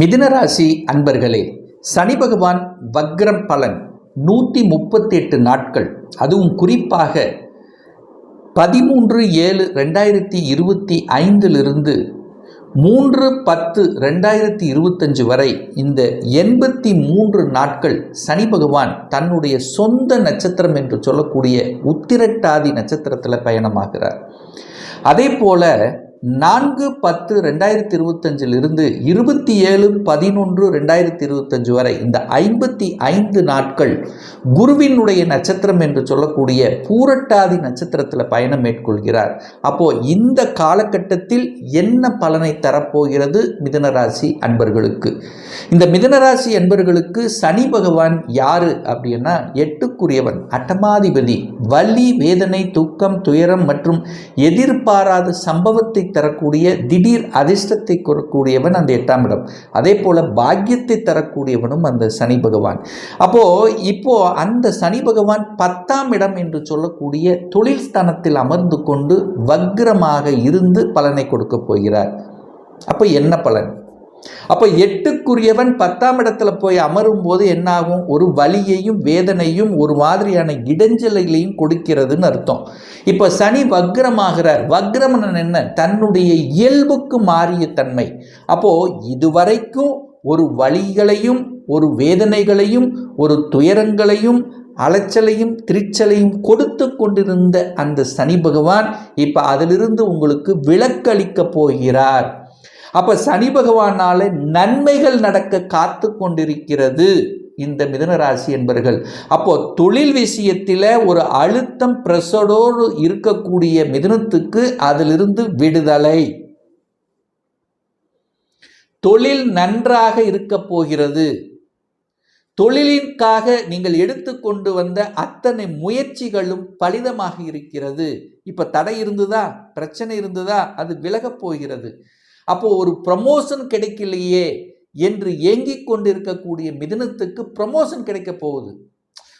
மிதுனராசி அன்பர்களே சனி பகவான் வக்ரம் பலன் நூற்றி முப்பத்தெட்டு நாட்கள். அதுவும் குறிப்பாக பதிமூன்று ஏழு ரெண்டாயிரத்தி இருபத்தி ஐந்திலிருந்து மூன்று பத்து ரெண்டாயிரத்தி இருபத்தஞ்சு வரை இந்த எண்பத்தி மூன்று நாட்கள் சனி பகவான் தன்னுடைய சொந்த நட்சத்திரம் என்று சொல்லக்கூடிய உத்திரட்டாதி நட்சத்திரத்தில் பயணமாகிறார். அதே போல நான்கு பத்து ரெண்டாயிரத்தி இருபத்தஞ்சிலிருந்து இருபத்தி ஏழு பதினொன்று ரெண்டாயிரத்தி இருபத்தஞ்சு வரை இந்த ஐம்பத்தி ஐந்து நாட்கள் குருவினுடைய நட்சத்திரம் என்று சொல்லக்கூடிய பூரட்டாதி நட்சத்திரத்தில் பயணம் மேற்கொள்கிறார். அப்போ இந்த காலகட்டத்தில் என்ன பலனை தரப்போகிறது மிதனராசி அன்பர்களுக்கு? இந்த மிதனராசி அன்பர்களுக்கு சனி பகவான் யாரு அப்படின்னா எட்டுக்குரியவன் அட்டமாதிபதி. வலி வேதனை துக்கம் துயரம் மற்றும் எதிர்பாராத சம்பவத்தை தரக்கூடிய திடீர் அதிர்ஷ்டத்தை கூறக்கூடியவன் அந்த எட்டாம் இடம். அதே போல பாக்கியத்தை தரக்கூடியவனும் அந்த சனி பகவான். அப்போ இப்போ அந்த சனி பகவான் பத்தாம் இடம் என்று சொல்லக்கூடிய தொழில் ஸ்தானத்தில் அமர்ந்து கொண்டு வக்ரமாக இருந்து பலனை கொடுக்க போகிறார். அப்போ என்ன பலன்? அப்போ எட்டுக்குரியவன் பத்தாம் இடத்துல போய் அமரும் போது என்னாகும்? ஒரு வலியையும் வேதனையும் ஒரு மாதிரியான இடைஞ்சலையிலையும் கொடுக்கிறதுன்னு அர்த்தம். இப்போ சனி வக்ரமாகிறார். வக்ரமன் என்ன? தன்னுடைய இயல்புக்கு மாறிய தன்மை. அப்போது இதுவரைக்கும் ஒரு வழிகளையும் ஒரு வேதனைகளையும் ஒரு துயரங்களையும் அலைச்சலையும் திரிச்சலையும் கொடுத்து கொண்டிருந்த அந்த சனி பகவான் இப்போ அதிலிருந்து உங்களுக்கு விலக்களிக்க போகிறார். அப்போ சனி பகவானால நன்மைகள் நடக்க காத்து கொண்டிருக்கிறது இந்த மிதனராசி என்பர்கள். அப்போ தொழில் விஷயத்தில் ஒரு அழுத்தம் பிரசடோடு இருக்கக்கூடிய மிதுனத்துக்கு அதிலிருந்து விடுதலை. தொழில் நன்றாக இருக்க போகிறது. தொழிலிற்காக நீங்கள் எடுத்துக்கொண்டு வந்த அத்தனை முயற்சிகளும் பலிதமாக இருக்கிறது. இப்போ தடை இருந்ததா? பிரச்சனை இருந்ததா? அது விலகப் போகிறது. அப்போ ஒரு ப்ரமோஷன் கிடைக்கலையே என்று ஏங்கிக் கொண்டிருக்கக்கூடிய மிதுனத்துக்கு ப்ரமோஷன் கிடைக்க போகுது.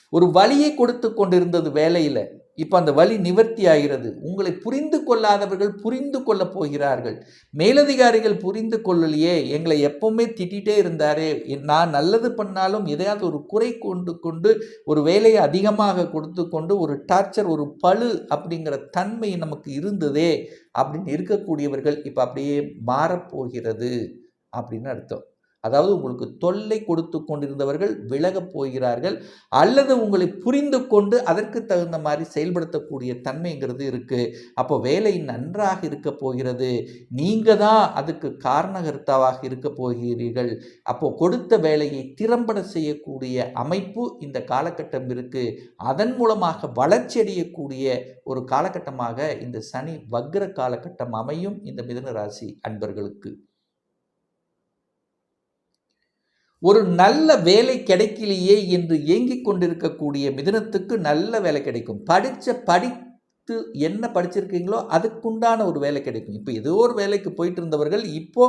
ஒரு வழியை கொடுத்து கொண்டிருந்தது வேலையில். இப்போ அந்த வழி நிவர்த்தி ஆகிறது. உங்களை புரிந்து கொள்ளாதவர்கள் புரிந்து கொள்ளப் போகிறார்கள். மேலதிகாரிகள் புரிந்து கொள்ளலையே எங்களை எப்பவுமே திட்டிகிட்டே இருந்தாரே நான் நல்லது பண்ணாலும் எதையாவது ஒரு குறை கொண்டு கொண்டு ஒரு வேலையை அதிகமாக கொடுத்து கொண்டு ஒரு டார்ச்சர் ஒரு பழு அப்படிங்கிற தன்மை நமக்கு இருந்ததே அப்படின்னு இருக்கக்கூடியவர்கள் இப்போ அப்படியே மாறப்போகிறது அப்படின்னு அர்த்தம். அதாவது உங்களுக்கு தொல்லை கொடுத்து கொண்டிருந்தவர்கள் விலகப் போகிறார்கள் அல்லது உங்களை புரிந்து கொண்டு அதற்கு தகுந்த மாதிரி செயல்படுத்தக்கூடிய தன்மைங்கிறது இருக்குது அப்போ வேலை நன்றாக இருக்க போகிறது. நீங்கள் தான் அதுக்கு காரணகர்த்தாவாக இருக்க போகிறீர்கள். அப்போது கொடுத்த வேலையை திறம்பட செய்யக்கூடிய அமைப்பு இந்த காலகட்டம் இருக்குது அதன் மூலமாக வளர்ச்சி அடையக்கூடிய ஒரு காலகட்டமாக இந்த சனி வக்ர காலகட்டம் அமையும் இந்த மிதன ராசி அன்பர்களுக்கு. ஒரு நல்ல வேலை கிடைக்கலையே என்று ஏங்கிக் கொண்டிருக்கக்கூடிய மிதனத்துக்கு நல்ல வேலை கிடைக்கும். படித்த படித்து என்ன படிச்சிருக்கீங்களோ அதுக்குண்டான ஒரு வேலை கிடைக்கும். இப்போ ஏதோ ஒரு வேலைக்கு போயிட்டு இருந்தவர்கள் இப்போ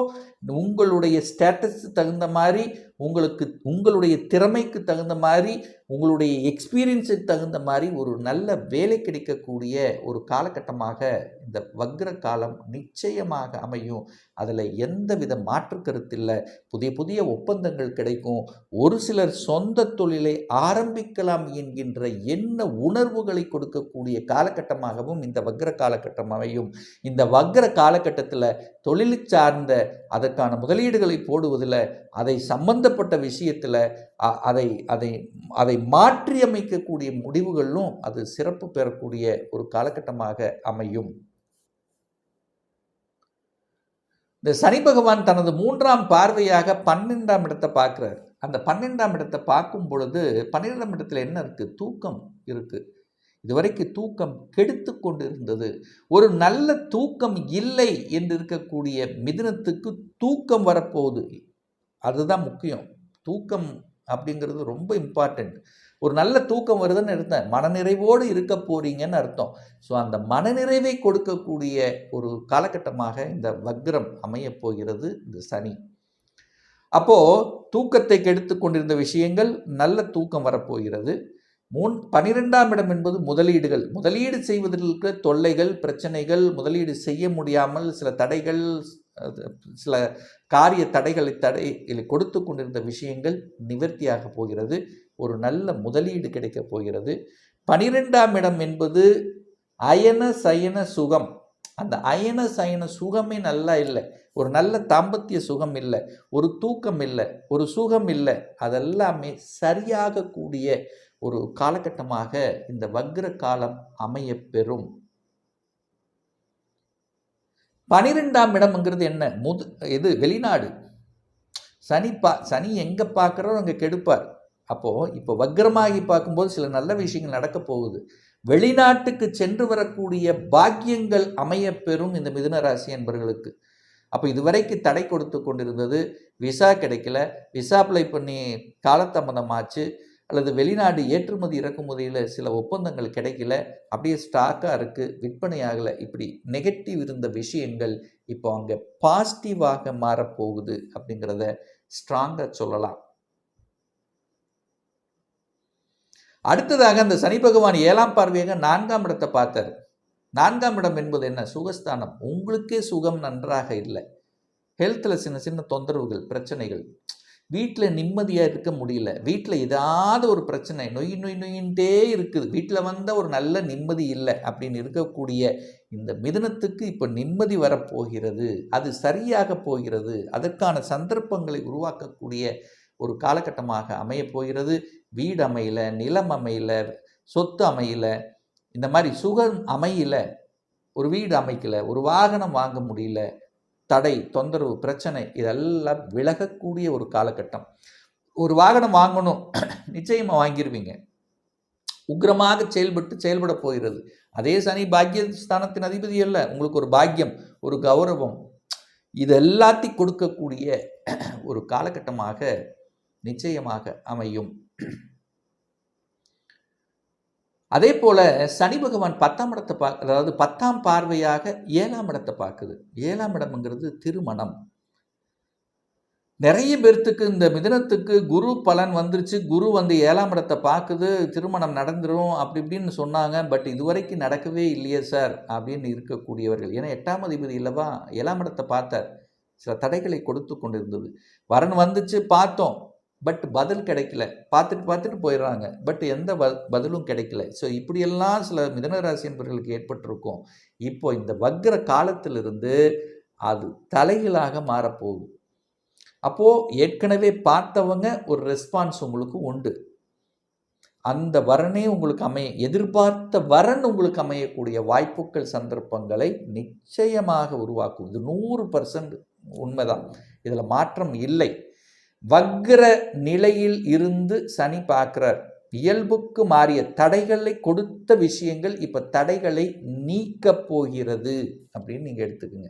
உங்களுடைய ஸ்டேட்டஸ் தகுந்த மாதிரி உங்களுக்கு உங்களுடைய திறமைக்கு தகுந்த மாதிரி உங்களுடைய எக்ஸ்பீரியன்ஸுக்கு தகுந்த மாதிரி ஒரு நல்ல வேலை கிடைக்கக்கூடிய ஒரு காலகட்டமாக இந்த வக்ர காலம் நிச்சயமாக அமையும். அதில் எந்த வித மாற்றுக்கருத்தில்லை புதிய புதிய ஒப்பந்தங்கள் கிடைக்கும். ஒரு சிலர் சொந்த தொழிலை ஆரம்பிக்கலாம் என்கின்ற என்ன உணர்வுகளை கொடுக்கக்கூடிய காலகட்டமாகவும் இந்த வக்ர காலகட்டம் அமையும். இந்த வக்ர காலகட்டத்தில் தொழில் சார்ந்த அதற்கான முதலீடுகளை போடுவதில் அதை சம்பந்த சம்பந்தப்பட்ட விஷயத்தில் அதை அதை அதை மாற்றி அமைக்கக்கூடிய முடிவுகளும் அது சிறப்பு பெறக்கூடிய ஒரு காலகட்டமாக அமையும். இந்த சனி பகவான் தனது மூன்றாம் பார்வையாக பன்னெண்டாம் இடத்தை பார்க்குறார். அந்த பன்னெண்டாம் இடத்தை பார்க்கும் பொழுது பன்னிரெண்டாம் இடத்துல என்ன இருக்குது தூக்கம் இருக்குது இதுவரைக்கும் தூக்கம் கெடுத்து கொண்டு இருந்தது ஒரு நல்ல தூக்கம் இல்லை என்று இருக்கக்கூடிய மிதுனத்துக்கு தூக்கம் வரப்போகுது. அதுதான் முக்கியம். தூக்கம் அப்படிங்கிறது ரொம்ப இம்பார்ட்டண்ட் ஒரு நல்ல தூக்கம் வருதுன்னு இருந்தேன் மனநிறைவோடு இருக்க போறீங்கன்னு அர்த்தம். ஸோ அந்த மனநிறைவை கொடுக்கக்கூடிய ஒரு காலகட்டமாக இந்த வக்ரம் அமையப் போகிறது இந்த சனி. அப்போது தூக்கத்தை கெடுத்து கொண்டிருந்த விஷயங்கள் நல்ல தூக்கம் வரப்போகிறது. மூன் பனிரெண்டாம் இடம் என்பது முதலீடுகள். முதலீடு செய்வதில் இருக்கிற தொல்லைகள் பிரச்சனைகள் முதலீடு செய்ய முடியாமல் சில தடைகள் சில காரிய தடைகளை தடை கொடுத்து கொண்டிருந்த விஷயங்கள் நிவர்த்தியாக போகிறது. ஒரு நல்ல முதலீடு கிடைக்கப் போகிறது. பனிரெண்டாம் இடம் என்பது அயன சயன சுகம். அந்த அயன சயன சுகமே நல்லா இல்லை. ஒரு நல்ல தாம்பத்திய சுகம் இல்லை. ஒரு தூக்கம் இல்லை. ஒரு சுகம் இல்லை. அதெல்லாமே சரியாக கூடிய ஒரு காலகட்டமாக இந்த வக்ர காலம் அமைய பெறும். பனிரெண்டாம் இடம்ங்கிறது என்ன? முது இது வெளிநாடு. சனி பா சனி எங்கே பார்க்குறோ அங்கே கெடுப்பார். அப்போது இப்போ வக்ரமாகி பார்க்கும்போது சில நல்ல விஷயங்கள் நடக்க போகுது. வெளிநாட்டுக்கு சென்று வரக்கூடிய பாக்கியங்கள் அமைய பெறும் இந்த மிதுன ராசி என்பவர்களுக்கு அப்போ இதுவரைக்கு தடை கொடுத்து கொண்டிருந்தது விசா கிடைக்கல. விசா அப்ளை பண்ணி காலதாமதமாச்சு அல்லது வெளிநாடு ஏற்றுமதி இறக்குமதியில் சில ஒப்பந்தங்கள் கிடைக்கல அப்படியே ஸ்டாக்காக இருக்குது விற்பனை ஆகலை இப்படி நெகட்டிவ் இருந்த விஷயங்கள் இப்போ அங்கே பாசிட்டிவாக மாறப்போகுது அப்படிங்கிறத ஸ்ட்ராங்காக சொல்லலாம். அடுத்ததாக அந்த சனி பகவான் ஏழாம் பார்வையாக நான்காம் இடத்தை பார்த்தார். நான்காம் இடம் என்பது என்ன? சுகஸ்தானம். உங்களுக்கே சுகம் நன்றாக இல்லை. ஹெல்த்தில் சின்ன சின்ன தொந்தரவுகள் பிரச்சனைகள். வீட்டில் நிம்மதியாக இருக்க முடியல. வீட்டில் ஏதாவது ஒரு பிரச்சனை நொய் நொய் நொயின்ட்டே இருக்குது. வீட்டில் வந்தால் ஒரு நல்ல நிம்மதி இல்லை அப்படின்னு இருக்கக்கூடிய இந்த மிதனத்துக்கு இப்போ நிம்மதி வரப்போகிறது. அது சரியாக போகிறது. அதற்கான சந்தர்ப்பங்களை உருவாக்கக்கூடிய ஒரு காலகட்டமாக அமையப் போகிறது. வீடு அமையல நிலம் அமையல சொத்து அமையல இந்த மாதிரி சுகம் அமையல. ஒரு வீடு அமைக்கல ஒரு வாகனம் வாங்க முடியல. தடை தொந்தரவு பிரச்சனை இதெல்லாம் விலகக்கூடிய ஒரு காலகட்டம். ஒரு வாகனம் வாங்கணும் நிச்சயமாக வாங்கிடுவீங்க உக்ரமாக செயல்பட்டு செயல்பட போகிறது. அதே சனி பாக்கியஸ்தானத்தின் அதிபதி அல்ல. உங்களுக்கு ஒரு பாக்கியம் ஒரு கௌரவம். இது எல்லாத்தையும் கொடுக்கக்கூடிய ஒரு காலகட்டமாக நிச்சயமாக அமையும். அதே போல் சனி பகவான் பத்தாம் இடத்தை பா அதாவது பத்தாம் பார்வையாக ஏழாம் இடத்தை பார்க்குது. ஏழாம் இடம்ங்கிறது திருமணம். நிறைய பேர்த்துக்கு இந்த மிதனத்துக்கு குரு பலன் வந்துருச்சு. குரு வந்து ஏழாம் இடத்தை பார்க்குது திருமணம் நடந்துடும் அப்படி இப்படின்னு சொன்னாங்க. பட் இதுவரைக்கும் நடக்கவே இல்லையே சார் அப்படின்னு இருக்கக்கூடியவர்கள். ஏன்னா எட்டாம் அதிபதி இல்லவா? ஏழாம் இடத்தை பார்த்தார். சில தடைகளை கொடுத்து கொண்டிருந்தது. வரன் வந்துச்சு பார்த்தோம். பட் பதில் கிடைக்கல. பார்த்துட்டு பார்த்துட்டு போயிடுறாங்க. பட் எந்த ப பதிலும் கிடைக்கல. ஸோ இப்படியெல்லாம் சில மிதனராசி என்பவர்களுக்கு ஏற்பட்டிருக்கும். இப்போ இந்த வக்ர காலத்திலிருந்து அது தலைகளாக மாறப்போகுது. அப்போது ஏற்கனவே பார்த்தவங்க ஒரு ரெஸ்பான்ஸ் உங்களுக்கு உண்டு. அந்த வரனே உங்களுக்கு அமைய எதிர்பார்த்த வரன் உங்களுக்கு அமையக்கூடிய வாய்ப்புகள் சந்தர்ப்பங்களை நிச்சயமாக உருவாக்கும். இது நூறு பர்சன்ட் உண்மைதான். இதில் மாற்றம் இல்லை. வக்ர நிலையில் இருந்து சனி பார்க்கிறார். இயல்புக்கு மாறிய தடைகளை கொடுத்த விஷயங்கள் இப்போ தடைகளை நீக்கப் போகிறது அப்படின்னு நீங்கள் எடுத்துக்கோங்க.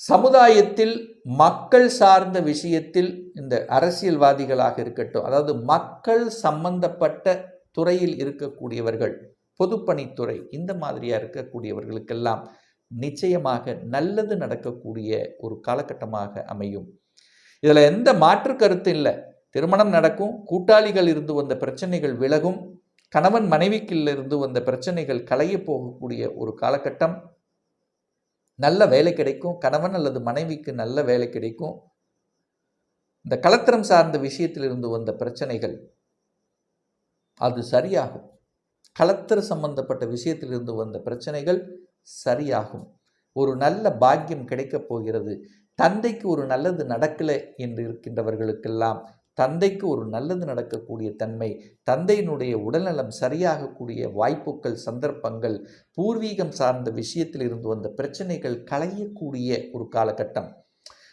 சமுதாயத்தில் மக்கள் சார்ந்த விஷயத்தில் இந்த அரசியல்வாதிகளாக இருக்கட்டும் அதாவது மக்கள் சம்பந்தப்பட்ட துறையில் இருக்கக்கூடியவர்கள் பொதுப்பணித்துறை இந்த மாதிரியாக இருக்கக்கூடியவர்களுக்கெல்லாம் நிச்சயமாக நல்லது நடக்கக்கூடிய ஒரு காலகட்டமாக அமையும். இதில் எந்த மாற்று கருத்து இல்லை. திருமணம் நடக்கும் கூட்டாளிகள் இருந்து வந்த பிரச்சனைகள் விலகும் கணவன் மனைவிக்கில் இருந்து வந்த பிரச்சனைகள் களைய போகக்கூடிய ஒரு காலகட்டம். நல்ல வேலை கிடைக்கும் கணவன் அல்லது மனைவிக்கு நல்ல வேலை கிடைக்கும். இந்த கலத்திரம் சார்ந்த விஷயத்திலிருந்து வந்த பிரச்சனைகள் அது சரியாகும். கலத்திர சம்பந்தப்பட்ட விஷயத்திலிருந்து வந்த பிரச்சனைகள் சரியாகும். ஒரு நல்ல பாக்கியம் கிடைக்கப் போகிறது. தந்தைக்கு ஒரு நல்லது நடக்கலை என்று இருக்கின்றவர்களுக்கெல்லாம் தந்தைக்கு ஒரு நல்லது நடக்கக்கூடிய தன்மை தந்தையினுடைய உடல்நலம் சரியாகக்கூடிய வாய்ப்புகள் சந்தர்ப்பங்கள் பூர்வீகம் சார்ந்த விஷயத்தில் இருந்து வந்த பிரச்சனைகள் களையக்கூடிய ஒரு காலகட்டம்.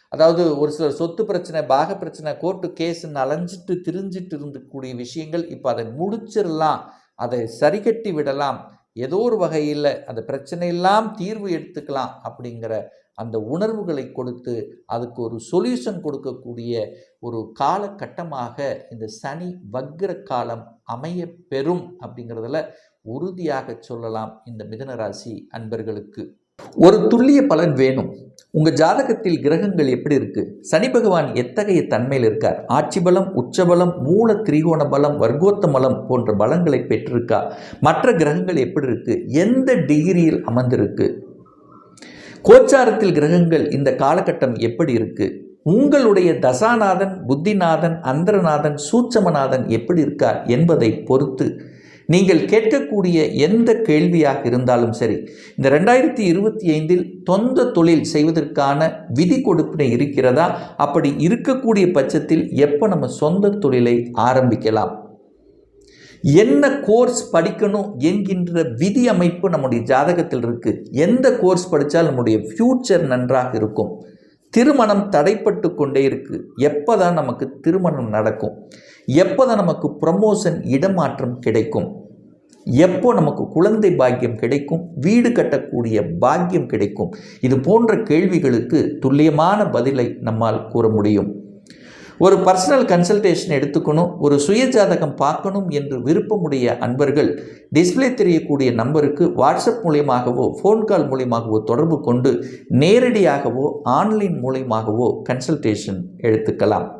அதாவது ஒரு சிலர் சொத்து பிரச்சனை பாக பிரச்சனை கோர்ட்டு கேஸ்ன்னு அலைஞ்சிட்டு திரிஞ்சிட்டு இருந்தக்கூடிய விஷயங்கள் இப்போ அதை முடிச்சிடலாம். அதை சரிகட்டி விடலாம். ஏதோ ஒரு வகையில் அந்த பிரச்சனையெல்லாம் தீர்வு எடுத்துக்கலாம் அப்படிங்கிற அந்த உணர்வுகளை கொடுத்து அதுக்கு ஒரு சொல்யூஷன் கொடுக்கக்கூடிய ஒரு காலகட்டமாக இந்த சனி வக்ர காலம் அமைய பெறும் அப்படிங்கிறதுல உறுதியாக சொல்லலாம் இந்த மிதனராசி அன்பர்களுக்கு. ஒரு துல்லிய பலன் வேணும். உங்கள் ஜாதகத்தில் கிரகங்கள் எப்படி இருக்கு? சனி பகவான் எத்தகைய தன்மையில் இருக்கார்? ஆட்சி பலம் உச்சபலம் மூல திரிகோண பலம் வர்க்கோத்த பலம் போன்ற பலங்களை பெற்றிருக்கா? மற்ற கிரகங்கள் எப்படி இருக்குது எந்த டிகிரியில் அமர்ந்திருக்கு? கோச்சாரத்தில் கிரகங்கள் இந்த காலகட்டம் எப்படி இருக்கு? உங்களுடைய தசாநாதன் புத்திநாதன் அந்தரநாதன் சூட்சமநாதன் எப்படி இருக்கார் என்பதை பொறுத்து நீங்கள் கேட்கக்கூடிய எந்த கேள்வியாக இருந்தாலும் சரி இந்த ரெண்டாயிரத்தி இருபத்தி ஐந்தில் சொந்த தொழில் செய்வதற்கான விதி கொடுப்பினை இருக்கிறதா? அப்படி இருக்கக்கூடிய பட்சத்தில் எப்போ நம்ம சொந்த தொழிலை ஆரம்பிக்கலாம்? என்ன கோர்ஸ் படிக்கணும் என்கின்ற விதி அமைப்பு நம்முடைய ஜாதகத்தில் இருக்கு. எந்த கோர்ஸ் படித்தால் நம்முடைய ஃப்யூச்சர் நன்றாக இருக்கும்? திருமணம் தடைப்பட்டு கொண்டே இருக்கு. எப்போ தான் நமக்கு திருமணம் நடக்கும்? எப்போ தான் நமக்கு ப்ரமோஷன் இடமாற்றம் கிடைக்கும்? எப்போ நமக்கு குழந்தை பாக்கியம் கிடைக்கும் வீடு கட்டக்கூடிய பாக்கியம் கிடைக்கும்? இது போன்ற கேள்விகளுக்கு துல்லியமான பதிலை நம்மால் கூற முடியும். ஒரு பர்சனல் கன்சல்டேஷன் எடுத்துக்கணும் ஒரு சுயஜாதகம் பார்க்கணும் என்று விருப்பமுடைய அன்பர்கள் டிஸ்ப்ளே தெரியக்கூடிய நம்பருக்கு வாட்ஸ்அப் மூலியமாகவோ ஃபோன் கால் மூலியமாகவோ தொடர்பு கொண்டு நேரடியாகவோ ஆன்லைன் மூலியமாகவோ கன்சல்டேஷன் எடுத்துக்கலாம்.